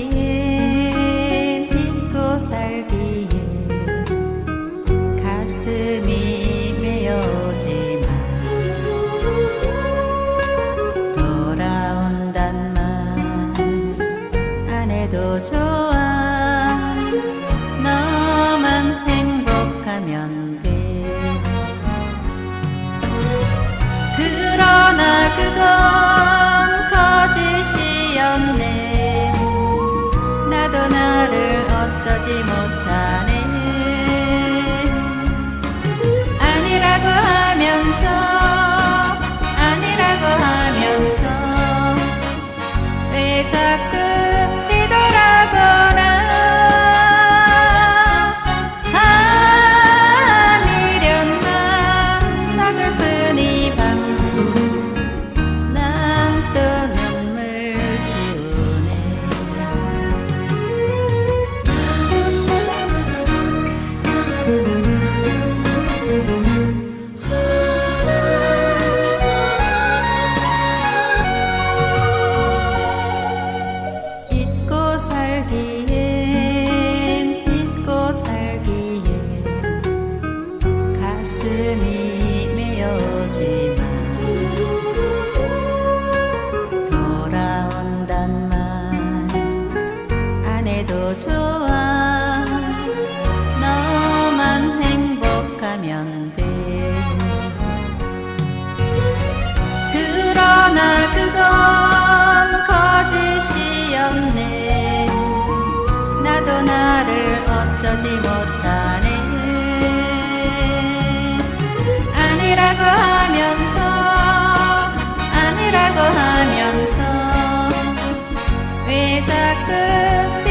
살기에 잊고 살기에 가슴이 메어지만 돌아온단 말 안 해도 좋아. 너 하면 돼. 그러나 그건 거짓이었네 나도 나를 어쩌지 못하네 아니라고 하면서 아니라고 하면서 왜 자꾸 메어지만 돌아온단 말 안 해도 좋아. 너만 행복하면 돼. 그러나 그건 거짓이었네. 나도 나를 어쩌지 못하네 하면서 왜 자꾸